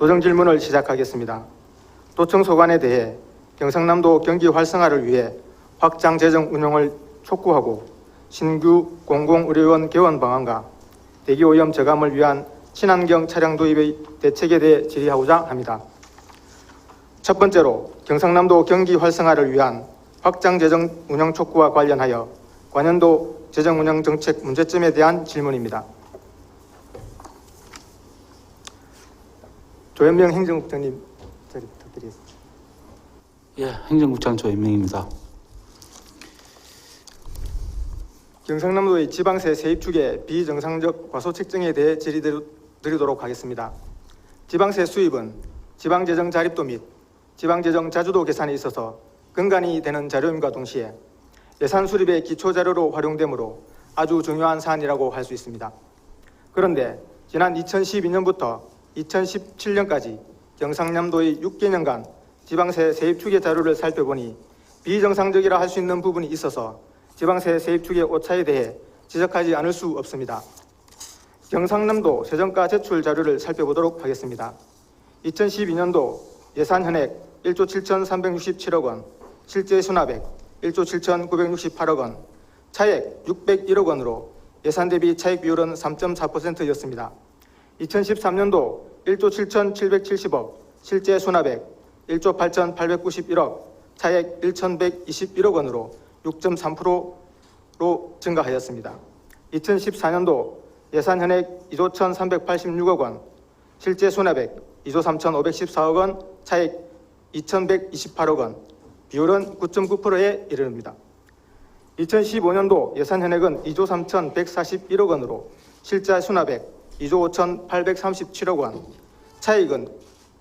도정 질문을 시작하겠습니다. 도청 소관에 대해 경상남도 경기 활성화를 위해 확장 재정 운영을 촉구하고 신규 공공의료원 개원 방안과 대기 오염 저감을 위한 친환경 차량 도입의 대책에 대해 질의하고자 합니다. 첫 번째로 경상남도 경기 활성화를 위한 확장 재정 운영 촉구와 관련하여 관연도 재정 운영 정책 문제점에 대한 질문입니다. 조현명 행정국장님 자리 부탁드리겠습니다. 예, 행정국장 조현명입니다. 경상남도의 지방세 세입 축의 비정상적 과소 책정에 대해 질의드리도록 하겠습니다. 지방세 수입은 지방재정 자립도 및 지방재정 자주도 계산에 있어서 근간이 되는 자료임과 동시에 예산 수립의 기초 자료로 활용되므로 아주 중요한 사안이라고 할 수 있습니다. 그런데 지난 2012년부터 2017년까지 경상남도의 6개년간 지방세 세입 추계 자료를 살펴보니 비정상적이라 할 수 있는 부분이 있어서 지방세 세입 추계 오차에 대해 지적하지 않을 수 없습니다. 경상남도 세정가 제출 자료를 살펴보도록 하겠습니다. 2012년도 예산 현액 1조 7,367억 원, 실제 수납액 1조 7,968억 원, 차액 601억 원으로 예산 대비 차익 비율은 3.4%였습니다. 2013년도 1조 7,770억, 실제 수납액 1조 8,891억, 차액 1,121억 원으로 6.3%로 증가하였습니다. 2014년도 예산 현액 2조 1,386억 원, 실제 수납액 2조 3,514억 원, 차액 2,128억 원, 비율은 9.9%에 이르릅니다. 2015년도 예산 현액은 2조 3,141억 원으로 실제 수납액 2조 5,837억 원, 차익은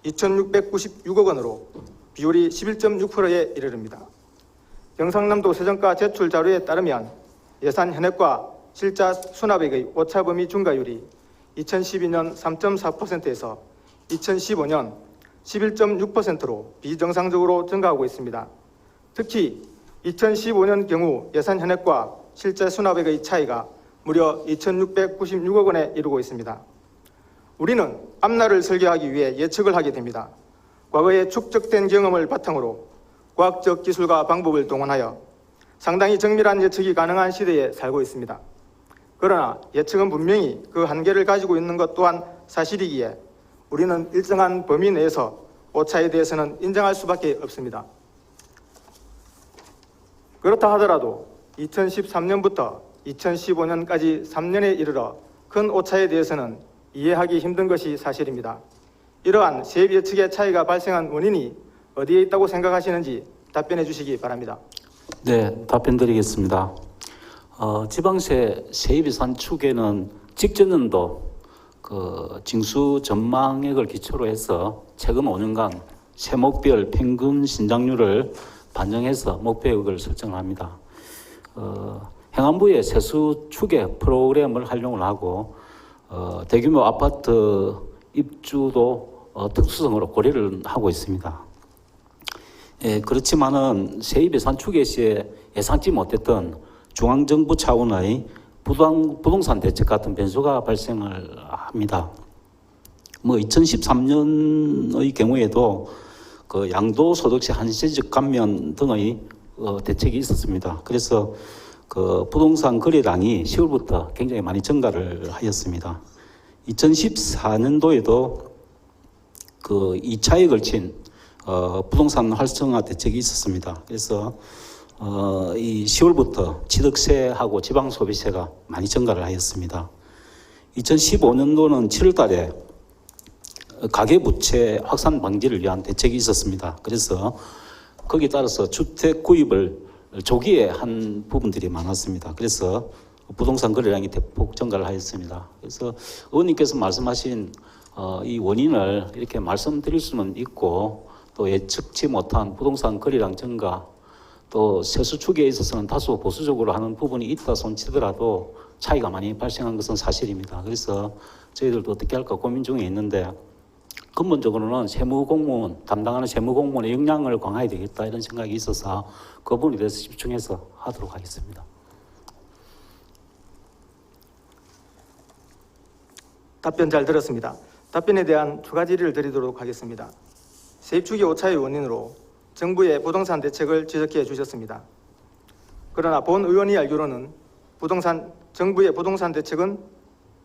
2,696억 원으로 비율이 11.6%에 이르릅니다. 경상남도 세정가 제출 자료에 따르면 예산 현액과 실자 수납액의 오차 범위 중과율이 2012년 3.4%에서 2015년 11.6%로 비정상적으로 증가하고 있습니다. 특히 2015년 경우 예산 현액과 실제 수납액의 차이가 무려 2,696억 원에 이르고 있습니다. 우리는 앞날을 설계하기 위해 예측을 하게 됩니다. 과거에 축적된 경험을 바탕으로 과학적 기술과 방법을 동원하여 상당히 정밀한 예측이 가능한 시대에 살고 있습니다. 그러나 예측은 분명히 그 한계를 가지고 있는 것 또한 사실이기에 우리는 일정한 범위 내에서 오차에 대해서는 인정할 수밖에 없습니다. 그렇다 하더라도 2013년부터 2015년까지 3년에 이르러 큰 오차에 대해서는 이해하기 힘든 것이 사실입니다. 이러한 세입 예측의 차이가 발생한 원인이 어디에 있다고 생각하시는지 답변해 주시기 바랍니다. 네, 답변 드리겠습니다. 어, 지방세 세입 예산 추계는 직전년도 그 징수 전망액을 기초로 해서 최근 5년간 세목별 평균 신장률을 반영해서 목표액을 설정합니다. 어, 행안부의 세수 추계 프로그램을 활용을 하고 어, 대규모 아파트 입주도 어, 특수성으로 고려를 하고 있습니다. 예, 그렇지만은 세입 예산 추계 시에 예상치 못했던 중앙정부 차원의 부당, 부동산 대책 같은 변수가 발생을 합니다. 뭐 2013년의 경우에도 그 양도소득세 한시적 감면 등의 어, 대책이 있었습니다. 그래서 그 부동산 거래량이 10월부터 굉장히 많이 증가를 하였습니다. 2014년도에도 그 2차에 걸친 어, 부동산 활성화 대책이 있었습니다. 그래서 어, 이 10월부터 취득세하고 지방소비세가 많이 증가를 하였습니다. 2015년도는 7월 달에 가계부채 확산 방지를 위한 대책이 있었습니다. 그래서 거기에 따라서 주택 구입을 조기에 한 부분들이 많았습니다. 그래서 부동산 거래량이 대폭 증가를 하였습니다. 그래서 의원님께서 말씀하신 어, 이 원인을 이렇게 말씀드릴 수는 있고 또 예측치 못한 부동산 거래량 증가 또 세수 추계에 있어서는 다소 보수적으로 하는 부분이 있다 손치더라도 차이가 많이 발생한 것은 사실입니다. 그래서 저희들도 어떻게 할까 고민 중에 있는데 근본적으로는 세무공무원 담당하는 세무공무원의 역량을 강화해야 되겠다 이런 생각이 있어서 그 부분에 대해서 집중해서 하도록 하겠습니다. 답변 잘 들었습니다. 답변에 대한 추가 질의를 드리도록 하겠습니다. 세입 주기 오차의 원인으로 정부의 부동산 대책을 지적해 주셨습니다. 그러나 본 의원이 알기로는 부동산 정부의 부동산 대책은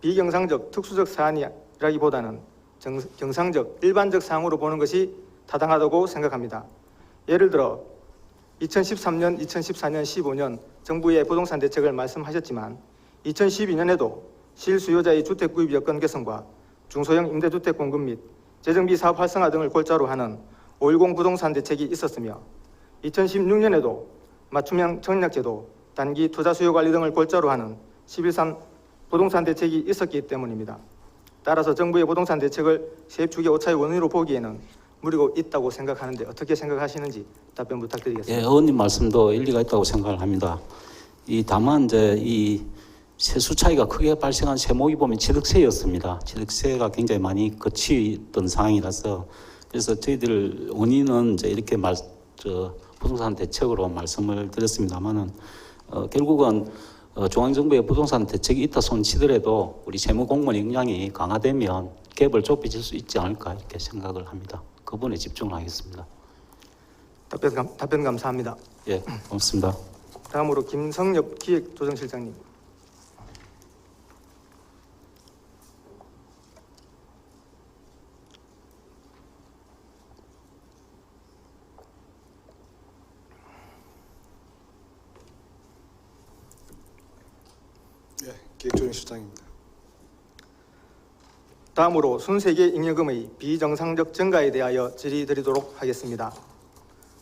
비경상적 특수적 사안이라기보다는 정, 경상적 일반적 사항으로 보는 것이 타당하다고 생각합니다. 예를 들어 2013년, 2014년, 15년 정부의 부동산 대책을 말씀하셨지만 2012년에도 실수요자의 주택 구입 여건 개선과 중소형 임대주택 공급 및 재정비 사업 활성화 등을 골자로 하는 5.10 부동산 대책이 있었으며 2016년에도 맞춤형 청약제도, 단기 투자 수요 관리 등을 골자로 하는 11산 부동산 대책이 있었기 때문입니다. 따라서 정부의 부동산 대책을 세입 주기 오차의 원인으로 보기에는 무리고 있다고 생각하는데 어떻게 생각하시는지 답변 부탁드리겠습니다. 예, 의원님 말씀도 일리가 있다고 생각을 합니다. 이 다만 이제 이 세수 차이가 크게 발생한 세목이 보면 취득세였습니다. 취득세가 굉장히 많이 거치던 상황이라서 그래서 저희들 원인은 이제 이렇게 말, 저 부동산 대책으로 말씀을 드렸습니다만은 어, 결국은 어, 중앙정부의 부동산 대책이 있다 손치더라도 우리 세무 공무원 역량이 강화되면 갭을 좁혀질 수 있지 않을까 이렇게 생각을 합니다. 그 부분에 집중을 하겠습니다. 답변, 감, 답변 감사합니다. 예, 고맙습니다. 다음으로 김성엽 기획조정실장님. 예, 기획조정 실장입니다. 다음으로 순세계 잉여금의 비정상적 증가에 대하여 질의드리도록 하겠습니다.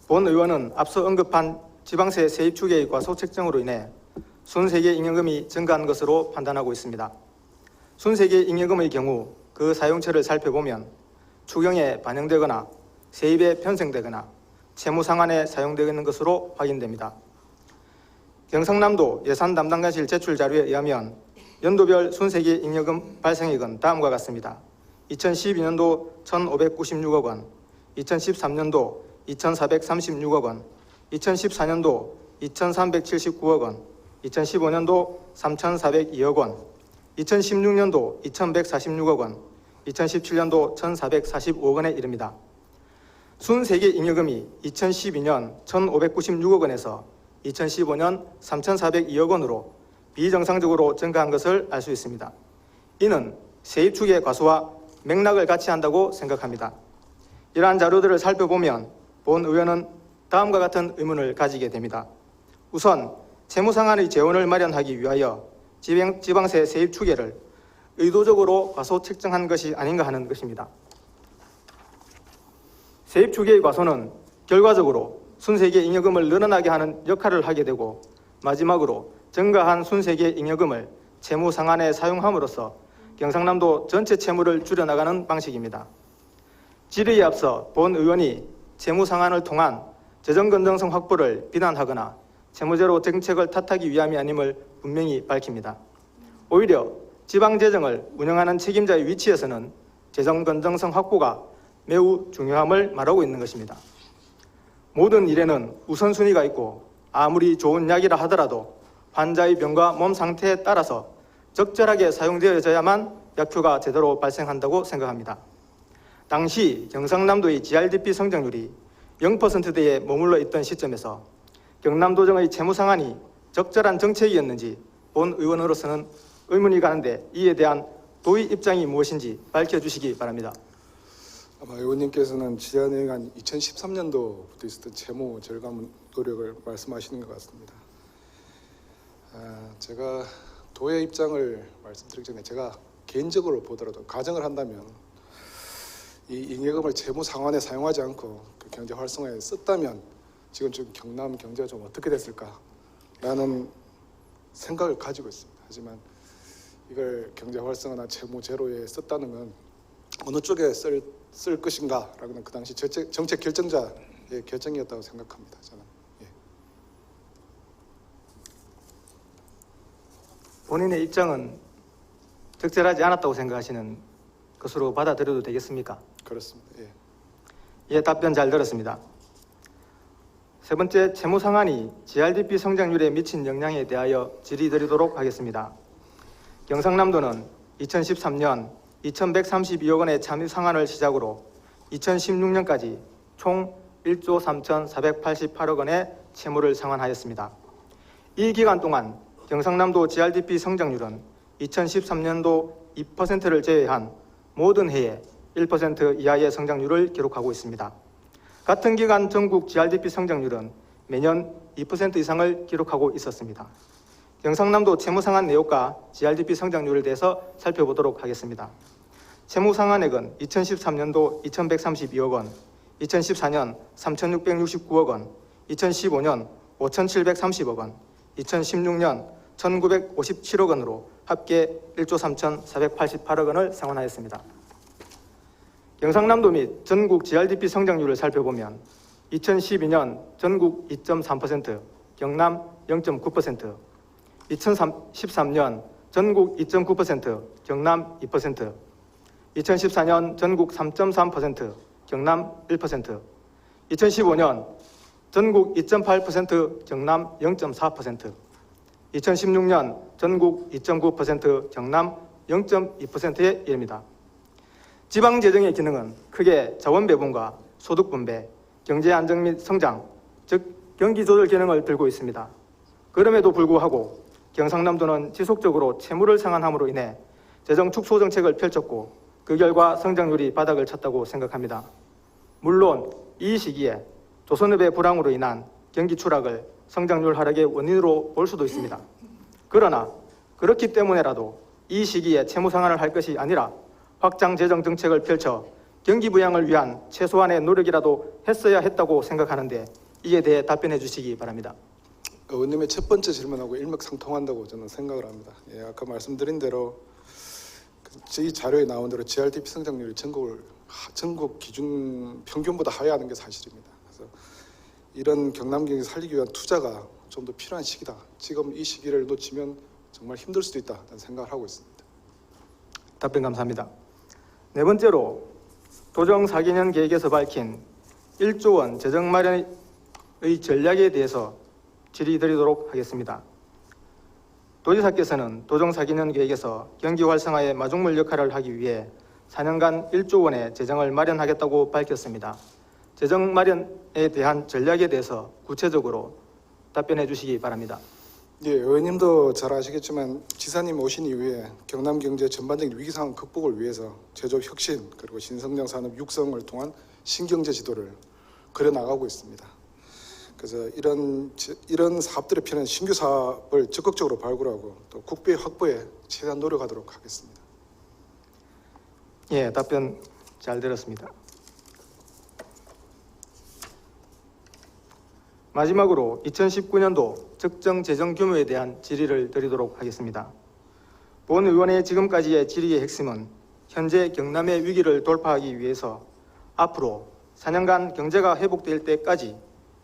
본 의원은 앞서 언급한 지방세 세입 추계의 과소 책정으로 인해 순세계 잉여금이 증가한 것으로 판단하고 있습니다. 순세계 잉여금의 경우 그 사용처를 살펴보면 추경에 반영되거나 세입에 편성되거나 채무 상환에 사용되는 것으로 확인됩니다. 경상남도 예산 담당관실 제출 자료에 의하면 연도별 순세계 잉여금 발생액은 다음과 같습니다. 2012년도 1,596억 원, 2013년도 2,436억 원, 2014년도 2,379억 원, 2015년도 3,402억 원, 2016년도 2,146억 원, 2017년도 1,445억 원에 이릅니다. 순세계 잉여금이 2012년 1,596억 원에서 2015년 3,402억 원으로 비정상적으로 증가한 것을 알 수 있습니다. 이는 세입 추계 과소와 맥락을 같이 한다고 생각합니다. 이러한 자료들을 살펴보면 본 의원은 다음과 같은 의문을 가지게 됩니다. 우선 채무상환의 재원을 마련하기 위하여 지방, 지방 세 세입 추계를 의도적으로 과소 책정한 것이 아닌가 하는 것입니다. 세입 추계의 과소는 결과적으로 순세계 잉여금을 늘어나게 하는 역할을 하게 되고 마지막으로 증가한 순세계 잉여금을 채무 상환에 사용함으로써 경상남도 전체 채무를 줄여나가는 방식입니다. 질의에 앞서 본 의원이 채무 상환을 통한 재정 건전성 확보를 비난하거나 채무제로 정책을 탓하기 위함이 아님을 분명히 밝힙니다. 오히려 지방 재정을 운영하는 책임자의 위치에서는 재정 건전성 확보가 매우 중요함을 말하고 있는 것입니다. 모든 일에는 우선순위가 있고 아무리 좋은 약이라 하더라도 환자의 병과 몸 상태에 따라서 적절하게 사용되어져야만 약효가 제대로 발생한다고 생각합니다. 당시 경상남도의 GRDP 성장률이 0%대에 머물러 있던 시점에서 경남도정의 채무 상환이 적절한 정책이었는지 본 의원으로서는 의문이 가는데 이에 대한 도의 입장이 무엇인지 밝혀주시기 바랍니다. 아마 의원님께서는 지난 한 2013년도부터 있었던 채무 절감 노력을 말씀하시는 것 같습니다. 아, 제가 도의 입장을 말씀드리기 전에 제가 개인적으로 보더라도 가정을 한다면 이 잉여금을 채무 상환에 사용하지 않고 그 경제 활성화에 썼다면 지금 좀 경남 경제가 좀 어떻게 됐을까라는 생각을 가지고 있습니다. 하지만 이걸 경제 활성화나 채무 제로에 썼다는 건 어느 쪽에 쓸, 쓸 것인가라는 그 당시 정책 결정자의 결정이었다고 생각합니다. 저는 본인의 입장은 적절하지 않았다고 생각하시는 것으로 받아들여도 되겠습니까? 그렇습니다. 예. 예, 답변 잘 들었습니다. 세 번째, 채무 상환이 GRDP 성장률에 미친 영향에 대하여 질의드리도록 하겠습니다. 경상남도는 2013년 2,132억 원의 참여 상환을 시작으로 2016년까지 총 1조 3,488억 원의 채무를 상환하였습니다. 이 기간 동안 경상남도 GRDP 성장률은 2013년도 2%를 제외한 모든 해에 1% 이하의 성장률을 기록하고 있습니다. 같은 기간 전국 GRDP 성장률은 매년 2% 이상을 기록하고 있었습니다. 경상남도 채무상환 내역과 GRDP 성장률에 대해서 살펴보도록 하겠습니다. 채무상환액은 2013년도 2,132억 원, 2014년 3,669억 원, 2015년 5,730억 원, 2016년 1,957억 원으로 합계 1조 3,488억 원을 상환하였습니다. 경상남도 및 전국 GRDP 성장률을 살펴보면 2012년 전국 2.3%, 경남 0.9%, 2013년 전국 2.9%, 경남 2%, 2014년 전국 3.3%, 경남 1%, 2015년 전국 2.8%, 경남 0.4%, 2016년 전국 2.9%, 경남 0.2%에 이릅니다. 지방 재정의 기능은 크게 자원 배분과 소득 분배, 경제 안정 및 성장, 즉 경기 조절 기능을 들고 있습니다. 그럼에도 불구하고 경상남도는 지속적으로 채무를 상환함으로 인해 재정 축소 정책을 펼쳤고 그 결과 성장률이 바닥을 쳤다고 생각합니다. 물론 이 시기에 조선업의 불황으로 인한 경기 추락을 성장률 하락의 원인으로 볼 수도 있습니다. 그러나 그렇기 때문에라도 이 시기에 채무 상환을 할 것이 아니라 확장 재정 정책을 펼쳐 경기 부양을 위한 최소한의 노력이라도 했어야 했다고 생각하는데 이에 대해 답변해 주시기 바랍니다. 의원님의 첫 번째 질문하고 일맥상통한다고 저는 생각을 합니다. 예, 아까 말씀드린 대로 그- 이 자료에 나온 대로 GRDP 성장률이 전국을 하- 전국 기준 평균보다 하회하는 게 사실입니다. 이런 경남 경기 살리기 위한 투자가 좀 더 필요한 시기다. 지금 이 시기를 놓치면 정말 힘들 수도 있다. 는 생각을 하고 있습니다. 답변 감사합니다. 네 번째로 도정 4개년 계획에서 밝힌 1조 원 재정 마련의 전략에 대해서 질의드리도록 하겠습니다. 도지사께서는 도정 4개년 계획에서 경기 활성화의 마중물 역할을 하기 위해 4년간 1조 원의 재정을 마련하겠다고 밝혔습니다. 재정 마련에 대한 전략에 대해서 구체적으로 답변해 주시기 바랍니다. 예, 의원님도 잘 아시겠지만 지사님 오신 이후에 경남 경제 전반적인 위기 상황 극복을 위해서 제조업 혁신 그리고 신성장 산업 육성을 통한 신경제 지도를 그려 나가고 있습니다. 그래서 이런 지- 이런 사업들에 필요한 신규 사업을 적극적으로 발굴하고 또 국비 확보에 최대한 노력하도록 하겠습니다. 예, 답변 잘 들었습니다. 마지막으로 2019년도 적정 재정 규모에 대한 질의를 드리도록 하겠습니다. 본 의원의 지금까지의 질의의 핵심은 현재 경남의 위기를 돌파하기 위해서 앞으로 4년간 경제가 회복될 때까지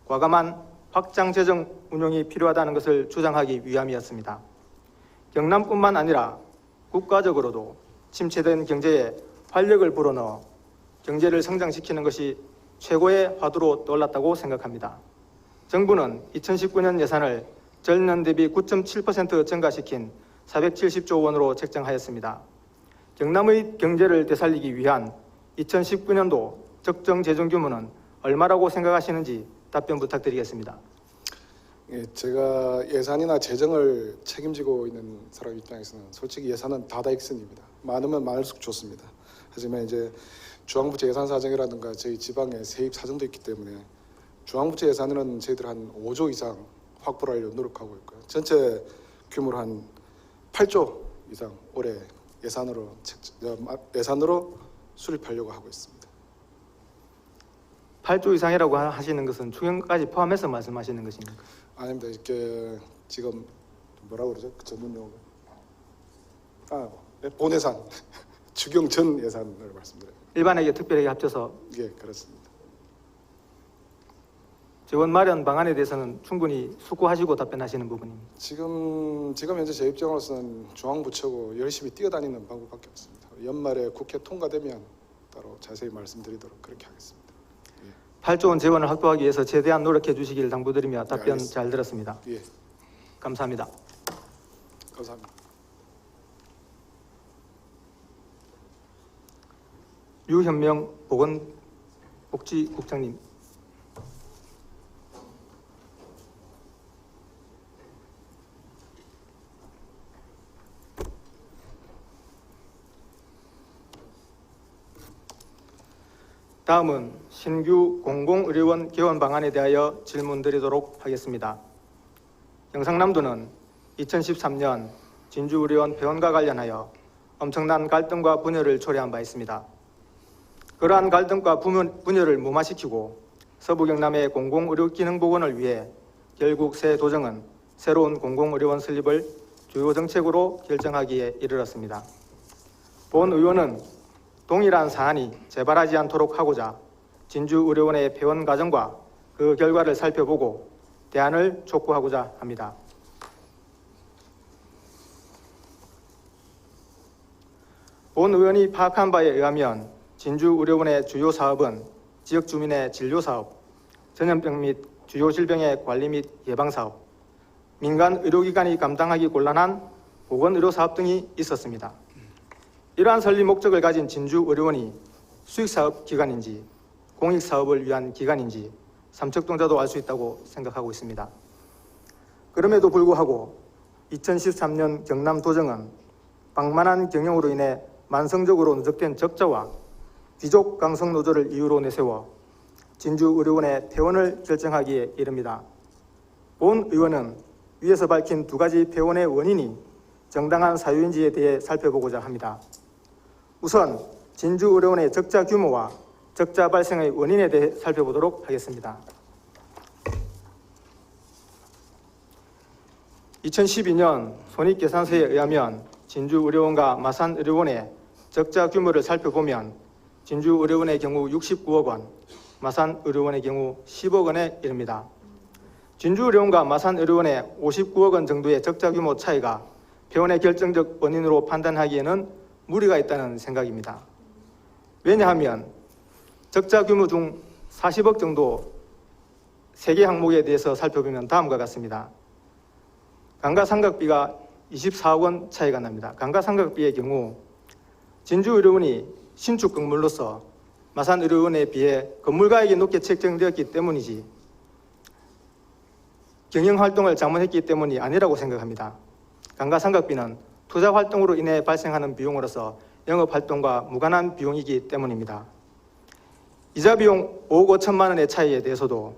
과감한 확장 재정 운용이 필요하다는 것을 주장하기 위함이었습니다. 경남뿐만 아니라 국가적으로도 침체된 경제에 활력을 불어넣어 경제를 성장시키는 것이 최고의 화두로 떠올랐다고 생각합니다. 정부는 2019년 예산을 전년 대비 9.7% 증가시킨 470조 원으로 책정하였습니다. 경남의 경제를 되살리기 위한 2019년도 적정 재정 규모는 얼마라고 생각하시는지 답변 부탁드리겠습니다. 예, 제가 예산이나 재정을 책임지고 있는 사람 입장에서는 솔직히 예산은 다다익선입니다. 많으면 많을수록 좋습니다. 하지만 이제 중앙부처 예산 사정이라든가 저희 지방의 세입 사정도 있기 때문에 중앙부처 예산은 저희들 한 5조 이상 확보를 하려고 노력하고 있고요. 전체 규모로 한 8조 이상 올해 예산으로 책- 어, 마- 예산으로 수립하려고 하고 있습니다. 8조 이상이라고 하- 하시는 것은 추경까지 포함해서 말씀하시는 것입니까? 아닙니다. 이렇게 지금 뭐라 그러죠? 그 전문 용어. 아, 네, 본예산. 추경 전 예산을 말씀드려요. 일반에게 특별하게 합쳐서 예, 그렇습니다. 재원 마련 방안에 대해서는 충분히 숙고하시고 답변하시는 부분입니다. 지금 지금 현재 제 입장으로서는 중앙부처고 열심히 뛰어다니는 방법밖에 없습니다. 연말에 국회 통과되면 따로 자세히 말씀드리도록 그렇게 하겠습니다. 8조 원 재원을 확보하기 위해서 최대한 노력해 주시길 당부드리며 답변 알겠습니다. 잘 들었습니다. 예, 감사합니다. 감사합니다. 류현명 보건복지국장님. 다음은 신규 공공의료원 개원 방안에 대하여 질문 드리도록 하겠습니다. 경상남도는 2013년 진주의료원 폐원과 관련하여 엄청난 갈등과 분열을 초래한 바 있습니다. 그러한 갈등과 분열- 분열을 무마시키고 서부 경남의 공공의료 기능보건을 위해 결국 새 도정은 새로운 공공의료원 설립을 주요 정책으로 결정하기에 이르렀습니다. 본 의원은 동일한 사안이 재발하지 않도록 하고자 진주의료원의 폐원 과정과 그 결과를 살펴보고 대안을 촉구하고자 합니다. 본 의원이 파악한 바에 의하면 진주의료원의 주요 사업은 지역 주민의 진료 사업, 전염병 및 주요 질병의 관리 및 예방 사업, 민간 의료기관이 감당하기 곤란한 보건의료 사업 등이 있었습니다. 이러한 설립 목적을 가진 진주의료원이 수익사업 기관인지 공익사업을 위한 기관인지 삼척동자도 알 수 있다고 생각하고 있습니다. 그럼에도 불구하고 2013년 경남도정은 방만한 경영으로 인해 만성적으로 누적된 적자와 귀족 강성 노조를 이유로 내세워 진주의료원의 폐원을 결정하기에 이릅니다. 본 의원은 위에서 밝힌 두 가지 폐원의 원인이 정당한 사유인지에 대해 살펴보고자 합니다. 우선 진주의료원의 적자 규모와 적자 발생의 원인에 대해 살펴보도록 하겠습니다. 2012년 손익계산서에 의하면 진주의료원과 마산의료원의 적자 규모를 살펴보면 진주의료원의 경우 69억 원, 마산의료원의 경우 10억 원에 이릅니다. 진주의료원과 마산의료원의 59억 원 정도의 적자 규모 차이가 병원의 결정적 원인으로 판단하기에는 무리가 있다는 생각입니다. 왜냐하면 적자 규모 중 40억 정도 세 개 항목에 대해서 살펴보면 다음과 같습니다. 감가상각비가 24억 원 차이가 납니다. 감가상각비의 경우 진주의료원이 신축 건물로서 마산의료원에 비해 건물가액이 높게 책정되었기 때문이지 경영활동을 자문했기 때문이 아니라고 생각합니다. 감가상각비는 투자 활동으로 인해 발생하는 비용으로서 영업 활동과 무관한 비용이기 때문입니다. 이자 비용 5억 5천만 원의 차이에 대해서도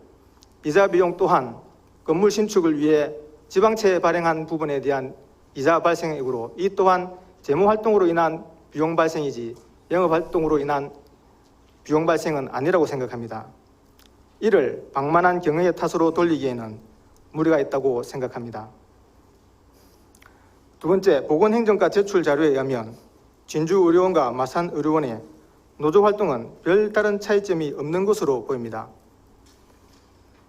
이자 비용 또한 건물 신축을 위해 지방채에 발행한 부분에 대한 이자 발생액으로 이 또한 재무 활동으로 인한 비용 발생이지 영업 활동으로 인한 비용 발생은 아니라고 생각합니다. 이를 방만한 경영의 탓으로 돌리기에는 무리가 있다고 생각합니다. 두 번째, 보건행정과 제출 자료에 의하면 진주의료원과 마산의료원의 노조 활동은 별다른 차이점이 없는 것으로 보입니다.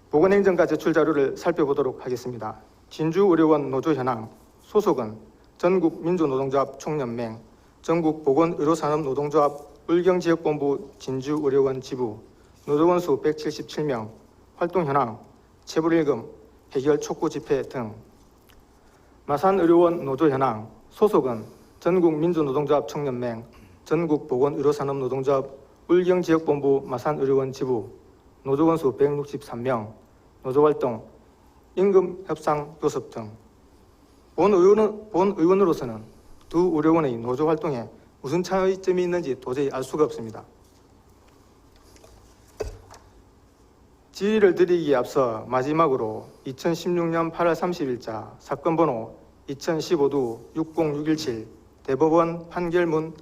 보건행정과 제출 자료를 살펴보도록 하겠습니다. 진주의료원 노조 현황, 소속은 전국민주노동조합 총연맹, 전국보건의료산업노동조합 울경지역본부 진주의료원 지부, 노조원 수 177명, 활동 현황, 체불일금, 해결 촉구 집회 등 마산의료원 노조 현황, 소속은 전국민주노동조합 청년맹, 전국보건의료산업노동조합 울경지역본부 마산의료원 지부, 노조원 수 163명, 노조활동, 임금협상 교섭 등. 본, 의원은, 본 의원으로서는 두 의료원의 노조활동에 무슨 차이점이 있는지 도저히 알 수가 없습니다. 지휘를 드리기에 앞서 마지막으로 2016년 8월 30일자 사건 번호 2015도 60617 대법원 판결문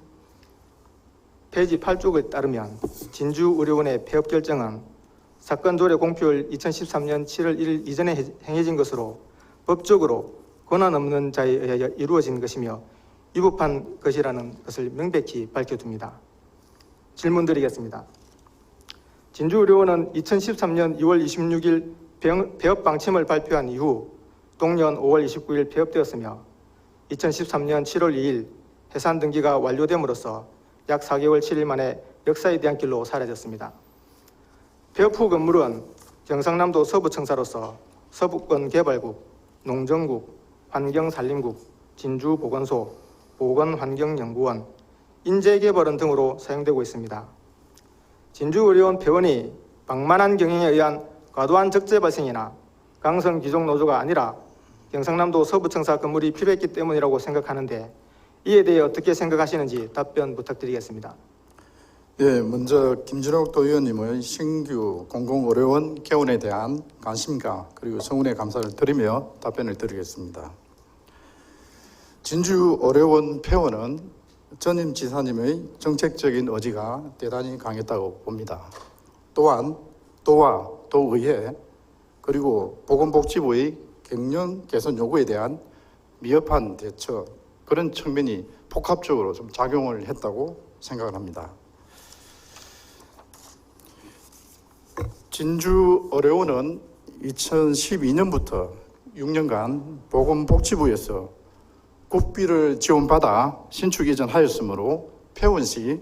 페이지 8쪽에 따르면 진주의료원의 폐업 결정은 사건 조례 공표일 2013년 7월 1일 이전에 해- 행해진 것으로 법적으로 권한 없는 자에 의하여 이루어진 것이며 위법한 것이라는 것을 명백히 밝혀둡니다. 질문 드리겠습니다. 진주의료원은 2013년 2월 26일 병- 폐업 방침을 발표한 이후 동년 5월 29일 폐업되었으며 2013년 7월 2일 해산 등기가 완료됨으로써 약 4개월 7일 만에 역사에 대한 길로 사라졌습니다. 폐업 후 건물은 경상남도 서부청사로서 서부권 개발국, 농정국, 환경산림국, 진주보건소, 보건환경연구원, 인재개발원 등으로 사용되고 있습니다. 진주의료원 폐원이 방만한 경영에 의한 과도한 적재 발생이나 강성 귀족 노조가 아니라 경상남도 서부청사 건물이 필요했기 때문이라고 생각하는데 이에 대해 어떻게 생각하시는지 답변 부탁드리겠습니다. 예, 먼저 김준욱 도의원님의 신규 공공의료원 개원에 대한 관심과 그리고 성원의 감사를 드리며 답변을 드리겠습니다. 진주 의료원 폐원은 전임 지사님의 정책적인 의지가 대단히 강했다고 봅니다. 또한 도와 도의회 그리고 보건복지부의 경영 개선 요구에 대한 미흡한 대처 그런 측면이 복합적으로 좀 작용을 했다고 생각을 합니다. 진주 어려운은 2012년부터 6년간 보건복지부에서 국비를 지원받아 신축 이전하였으므로 폐원 시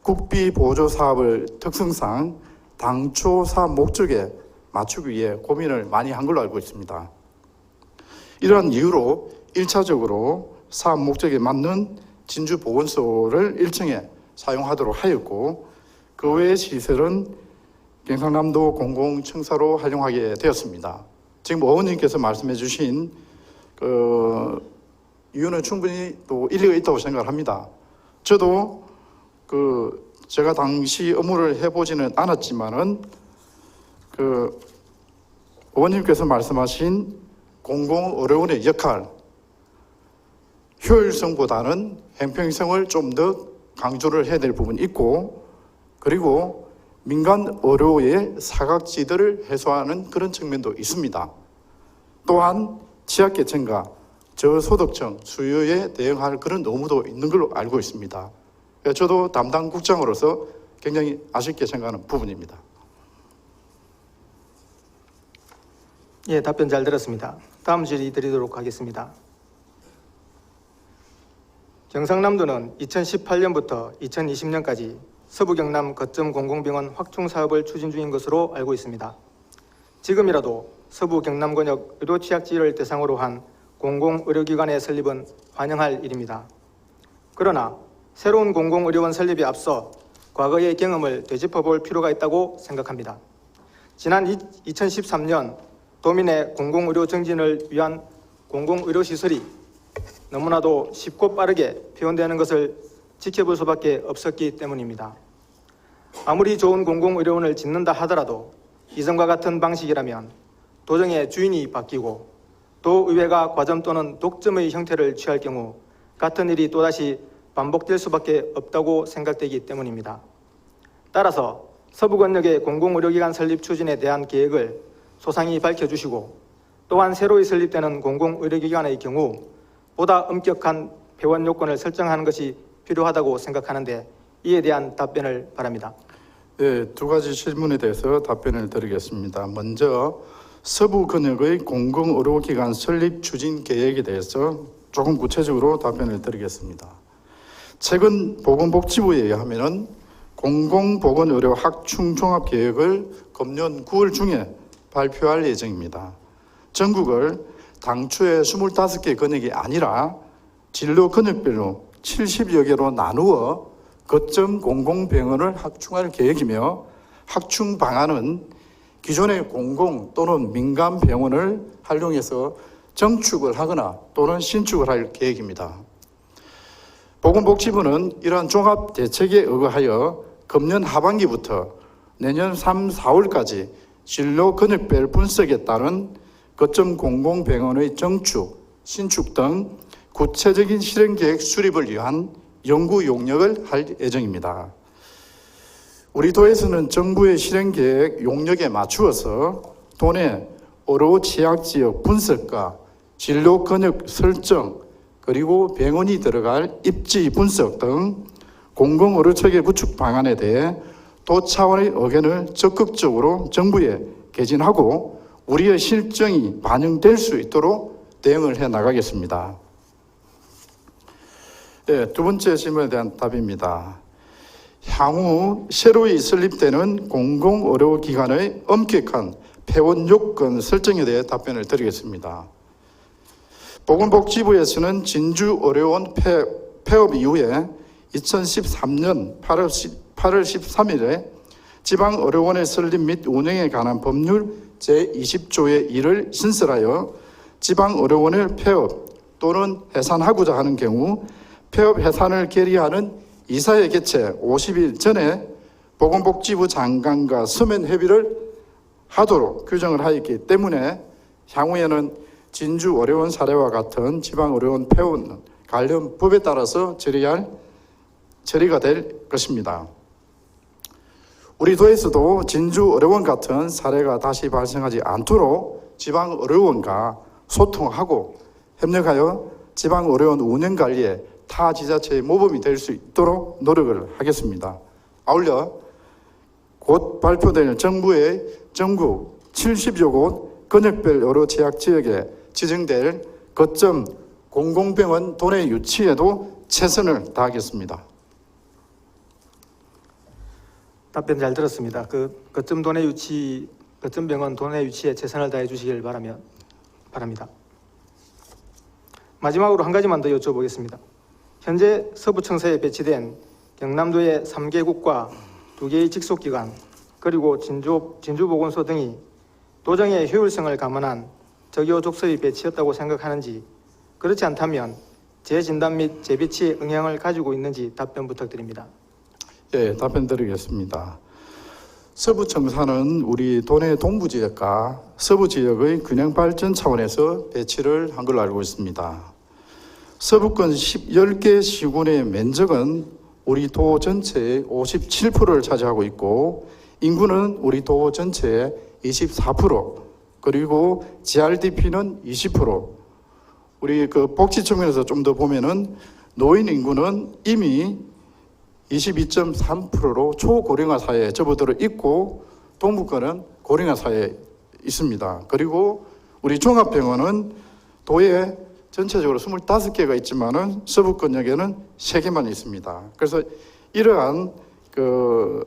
국비 보조 사업을 특성상 당초 사업 목적에 맞추기 위해 고민을 많이 한 걸로 알고 있습니다. 이러한 이유로 1차적으로 사업 목적에 맞는 진주 보건소를 1층에 사용하도록 하였고 그 외의 시설은 경상남도 공공청사로 활용하게 되었습니다. 지금 의원님께서 말씀해 주신 그 이유는 충분히 또 일리가 있다고 생각을 합니다. 저도 그 제가 당시 업무를 해보지는 않았지만은 그 의원님께서 말씀하신 공공의료원의 역할 효율성보다는 행평성을 좀 더 강조를 해야 될 부분이 있고 그리고 민간 의료의 사각지대를 해소하는 그런 측면도 있습니다. 또한 취약계층과 저소득층 수요에 대응할 그런 의무도 있는 걸로 알고 있습니다. 저도 담당 국장으로서 굉장히 아쉽게 생각하는 부분입니다. 예, 답변 잘 들었습니다. 다음 질의 드리도록 하겠습니다. 경상남도는 2018년부터 2020년까지 서부 경남 거점 공공병원 확충 사업을 추진 중인 것으로 알고 있습니다. 지금이라도 서부 경남 권역 의료 취약지를 대상으로 한 공공의료기관의 설립은 환영할 일입니다. 그러나 새로운 공공의료원 설립에 앞서 과거의 경험을 되짚어 볼 필요가 있다고 생각합니다. 지난 2013년 도민의 공공의료 정진을 위한 공공의료시설이 너무나도 쉽고 빠르게 표현되는 것을 지켜볼 수밖에 없었기 때문입니다. 아무리 좋은 공공의료원을 짓는다 하더라도 이전과 같은 방식이라면 도정의 주인이 바뀌고 도의회가 과점 또는 독점의 형태를 취할 경우 같은 일이 또다시 반복될 수밖에 없다고 생각되기 때문입니다. 따라서 서부권역의 공공의료기관 설립 추진에 대한 계획을 소상히 밝혀주시고 또한 새로이 설립되는 공공의료기관의 경우 보다 엄격한 회원 요건을 설정하는 것이 필요하다고 생각하는데 이에 대한 답변을 바랍니다. 네, 두 가지 질문에 대해서 답변을 드리겠습니다. 먼저 서부 근역의 공공의료기관 설립 추진 계획에 대해서 조금 구체적으로 답변을 드리겠습니다. 최근 보건복지부에 의하면은 공공보건의료 확충 종합 계획을 금년 9월 중에 발표할 예정입니다. 전국을 당초에 25개 근역이 아니라 진로 근역별로 70여 개로 나누어 거점 공공병원을 확충할 계획이며 확충 방안은 기존의 공공 또는 민간 병원을 활용해서 정축을 하거나 또는 신축을 할 계획입니다. 보건복지부는 이러한 종합 대책에 의거하여 금년 하반기부터 내년 3, 4월까지 진로 근역별 분석에 따른 거점 공공병원의 정축, 신축 등 구체적인 실행 계획 수립을 위한 연구 용역을 할 예정입니다. 우리 도에서는 정부의 실행 계획 용역에 맞추어서 도내 어로 취약 지역 분석과 진로 근역 설정 그리고 병원이 들어갈 입지 분석 등 공공 의료 체계 구축 방안에 대해 도 차원의 의견을 적극적으로 정부에 개진하고 우리의 실정이 반영될 수 있도록 대응을 해 나가겠습니다. 네, 두 번째 질문에 대한 답입니다. 향후 새로이 설립되는 공공의료기관의 엄격한 폐원 요건 설정에 대해 답변을 드리겠습니다. 보건복지부에서는 진주의료원 폐, 폐업 이후에 2013년 8월, 8월 13일에 지방 의료원의 설립 및 운영에 관한 법률 제20조의 1을 신설하여 지방 의료원을 폐업 또는 해산하고자 하는 경우 폐업 해산을 결의하는 이사회 개최 50일 전에 보건복지부 장관과 서면 협의를 하도록 규정을 하였기 때문에 향후에는 진주 의료원 사례와 같은 지방 의료원 폐원 관련 법에 따라서 처리할 처리가 될 것입니다. 우리 도에서도 진주 의료원 같은 사례가 다시 발생하지 않도록 지방 의료원과 소통하고 협력하여 지방 의료원 운영 관리에 타 지자체의 모범이 될 수 있도록 노력을 하겠습니다. 아울러 곧 발표될 정부의 전국 70여 곳 근역별 의료 제약 지역에 지정될 거점 공공병원 도내 유치에도 최선을 다하겠습니다. 답변 잘 들었습니다. 그 거점 도내 유치, 거점 병원 도내 유치에 최선을 다해 주시길 바라며 바랍니다. 마지막으로 한 가지만 더 여쭤보겠습니다. 현재 서부청사에 배치된 경남도의 3개국과 2개의 직속기관 그리고 진주, 진주보건소 등이 도정의 효율성을 감안한 적요 족설이 배치였다고 생각하는지 그렇지 않다면 재진단 및 재배치에 영향을 가지고 있는지 답변 부탁드립니다. 예, 답변 드리겠습니다. 서부 청사는 우리 도내 동부 지역과 서부 지역의 균형 발전 차원에서 배치를 한 걸로 알고 있습니다. 서부권 10, 10개 시군의 면적은 우리 도 전체의 57%를 차지하고 있고 인구는 우리 도 전체의 24% 그리고 GRDP는 20% 우리 그 복지 측면에서 좀 더 보면은 노인 인구는 이미 22.3%로 초고령화 사회에 접어들어 있고 동북권은 고령화 사회에 있습니다. 그리고 우리 종합병원은 도에 전체적으로 25개가 있지만은 서부권 역에는 3개만 있습니다. 그래서 이러한 그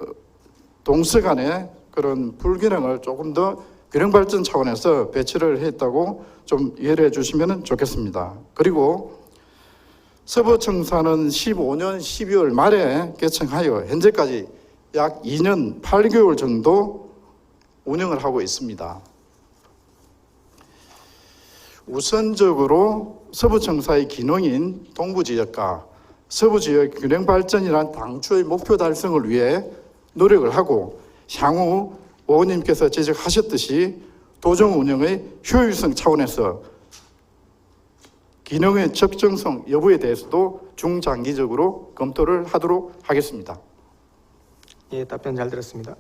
동서 간의 그런 불균형을 조금 더 균형 발전 차원에서 배치를 했다고 좀 이해를 해 주시면 좋겠습니다. 그리고 서부청사는 15년 12월 말에 개청하여 현재까지 약 2년 8개월 정도 운영을 하고 있습니다. 우선적으로 서부청사의 기능인 동부지역과 서부지역 균형 발전이란 당초의 목표 달성을 위해 노력을 하고 향후 의원님께서 지적하셨듯이 도정 운영의 효율성 차원에서 기능의 적정성 여부에 대해서도 중장기적으로 검토를 하도록 하겠습니다. 예, 답변 잘 들었습니다.